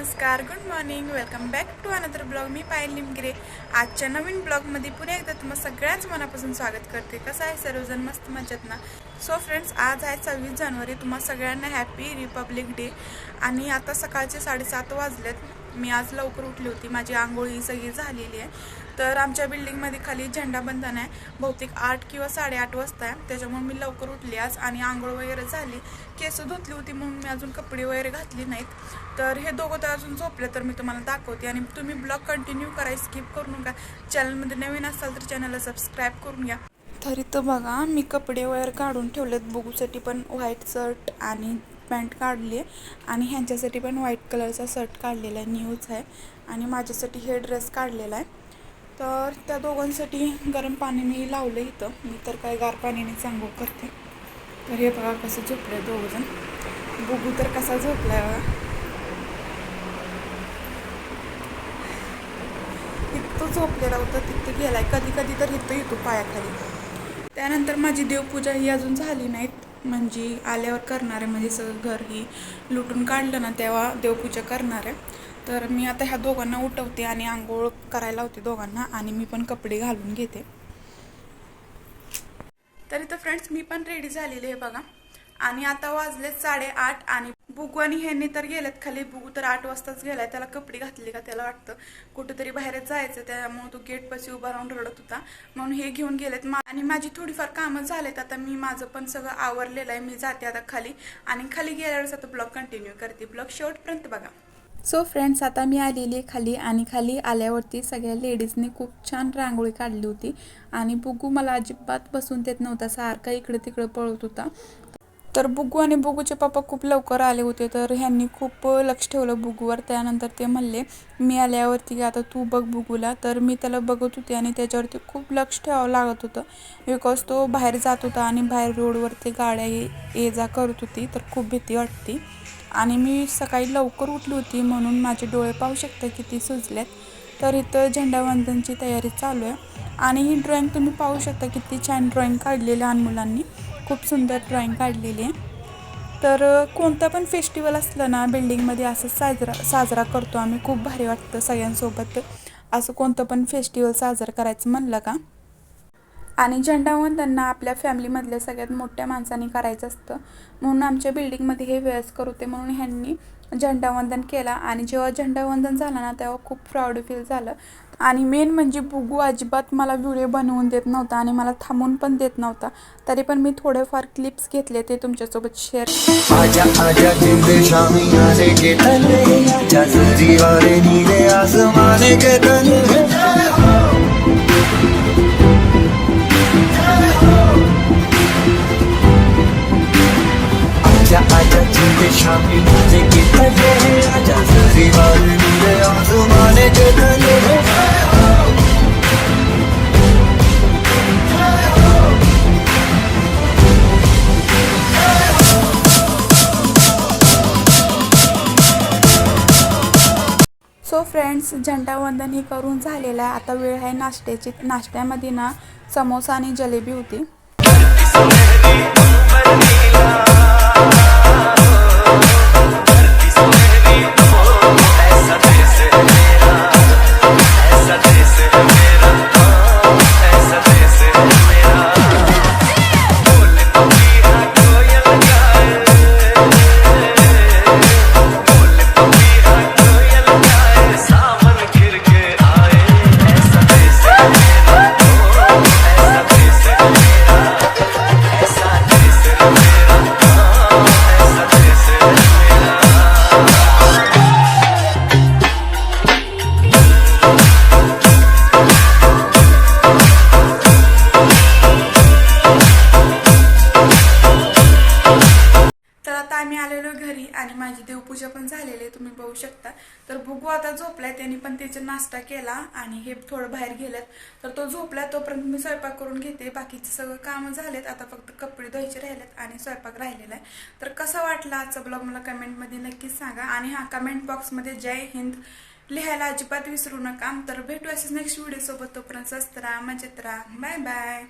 नमस्कार good morning welcome back to another blog मी पायल निमगिरे. आजच्या नवीन ब्लॉगमध्ये पुन्हा एकदा तुम्हा सगळ्याच मनापासून स्वागत करते. कसं आहे सर्वजण? मस्त मजेत ना? सो फ्रेंड्स आज आहे सव्वीस जानेवारी. तुम्हा सगळ्यांना हॅपी रिपब्लिक डे आणि आता सकाळचे साडेसात वाजलेत. मी आज लवकर उठली होती. माझी आंघोळी सगळी झालेली आहे. तर आमच्या बिल्डिंगमध्ये खाली झेंडाबंधन आहे. बहुतेक आठ किंवा साडेआठ वाजता आहे. त्याच्यामुळे मी लवकर उठली आज आणि आंघोळ वगैरे झाली. केस धुतली होती म्हणून मी अजून कपडे वगैरे घातली नाहीत. तर हे दोघं तर अजून झोपले तर मी तुम्हाला दाखवते. आणि तुम्ही ब्लॉग कंटिन्यू करा स्किप करू नका. चॅनलमध्ये नवीन असाल तर चॅनलला सबस्क्राईब करून घ्या. तर इथं बघा मी कपडे वगैरे काढून ठेवलेत. बघूसाठी पण व्हाईट शर्ट आणि पॅन्ट काढली आहे आणि ह्यांच्यासाठी पण व्हाईट कलरचा शर्ट काढलेला आहे न्यूज आहे आणि माझ्यासाठी हे ड्रेस काढलेला आहे. तर त्या दोघांसाठी गरम पाणी मी लावलं इथं. मी तर काय गार पाण्याने चांगलं करते. तर हे बघा कसं झोपलं आहे दोघंजण. बघू तर कसा झोपलाय बघा. इथं झोपलेला होता तिथं गेलाय. कधी कधी तर इथं येतो पायाखाली. त्यानंतर माझी देवपूजा ही अजून झाली नाहीत. म्हणजे आल्यावर करणार आहे म्हणजे सगळं घर ही लुटून काढलं ना तेव्हा देवपूजा करणार आहे. तर मी आता ह्या दोघांना उठवते आणि आंघोळ करायला होते दोघांना आणि मी पण कपडे घालून घेते. तर इथं फ्रेंड्स मी पण रेडी झालेले आहे बघा. आणि आता वाजले साडेआठ आणि बुगू आणि ह्यांनी तर गेलेत खाली. बुगू तर आठ वाजताच गेलाय. त्याला कपडे घातले का त्याला वाटतं. कुठेतरी बाहेरच जायचं त्यामुळे तो गेट पाशी उभा राहून रडत होता. म्हणून हे घेऊन गेलेत. मा- आणि माझी थोडीफार कामं झालेत. आता मी माझं पण सगळं आवरलेलं आहे. मी जाते आता खाली. आणि खाली गेल्यावरच आता ब्लॉग कंटिन्यू करते. ब्लॉग शेवटपर्यंत बघा. सो फ्रेंड्स आता मी आलेली आहे खाली. आणि खाली आल्यावरती सगळ्या लेडीजने खूप छान रांगोळी काढली होती. आणि बुगू मला अजिबात बसून देत नव्हता. सारखा इकडे तिकडे पळत होता. तर बुगू आणि बुगूचे पप्पा खूप लवकर आले होते तर ह्यांनी खूप लक्ष ठेवलं बुगूवर. त्यानंतर ते म्हणले मी आल्यावरती की आता तू बघ बुगूला. तर मी त्याला बघत होते आणि त्याच्यावरती खूप लक्ष ठेवावं लागत होतं. बिकॉज तो बाहेर जात होता आणि बाहेर रोडवरती गाड्या ये- ये जा करत होती तर खूप भीती वाटती. आणि मी सकाळी लवकर उठली होती म्हणून माझे डोळे पाहू शकता किती सुजल्यात तर इथं झेंडावंदनची तयारी चालू आहे. आणि ही ड्रॉईंग तुम्ही पाहू शकता किती छान ड्रॉईंग काढली लहान मुलांनी. खूप सुंदर ड्रॉईंग काढलेली आहे. तर कोणता कोणतं पण फेस्टिवल असलं ना बिल्डिंगमध्ये असं साजरा साजरा करतो आम्ही. खूप भारी वाटतं सगळ्यांसोबत. असं कोणतं पण फेस्टिवल साजरं करायचं म्हणलं का? आणि झेंडावंदना आपल्या फॅमिलीमधल्या सगळ्यात मोठ्या माणसांनी करायचं असतं. म्हणून आमच्या बिल्डिंगमध्ये हे वयस्कर होते म्हणून ह्यांनी झेंडावंदन केला. आणि जेव्हा झेंडावंदन झालं ना तेव्हा खूप प्राऊड फील झालं. आणि मेन म्हणजे बुगू अजिबात मला व्हिडिओ बनवून देत नव्हता आणि मला थांबून पण देत नव्हता. तरी पण मी थोडेफार क्लिप्स घेतले ते तुमच्यासोबत शेअर सो फ्रेंड्स झेंडावंदन हे करून झालेलं आहे. आता वेळ आहे नाश्त्याची. नाश्त्यामध्ये ना समोसा आणि जलेबी होती. आलेलो घरी आणि माझी देवपूजा पण झालेली आहे तुम्ही बघू शकता. तर बुगू आता झोपलाय त्यांनी पण त्याचा नाश्ता केला आणि हे थोडं बाहेर गेलेत. तर तो झोपला तोपर्यंत मी स्वयंपाक करून घेते. बाकीचे सगळं कामं झालेत. आता फक्त कपडे धुवायचे राहिलेत आणि स्वयंपाक राहिलेला आहे. तर कसा वाटला आजचा ब्लॉग मला कमेंटमध्ये नक्कीच सांगा. आणि हा कमेंट बॉक्समध्ये जय हिंद लिहायला अजिबात विसरू नका. तर भेटू असेच नेक्स्ट व्हिडिओसोबत तोपर्यंत स्वस्त राहा मजेत राहा. Bye bye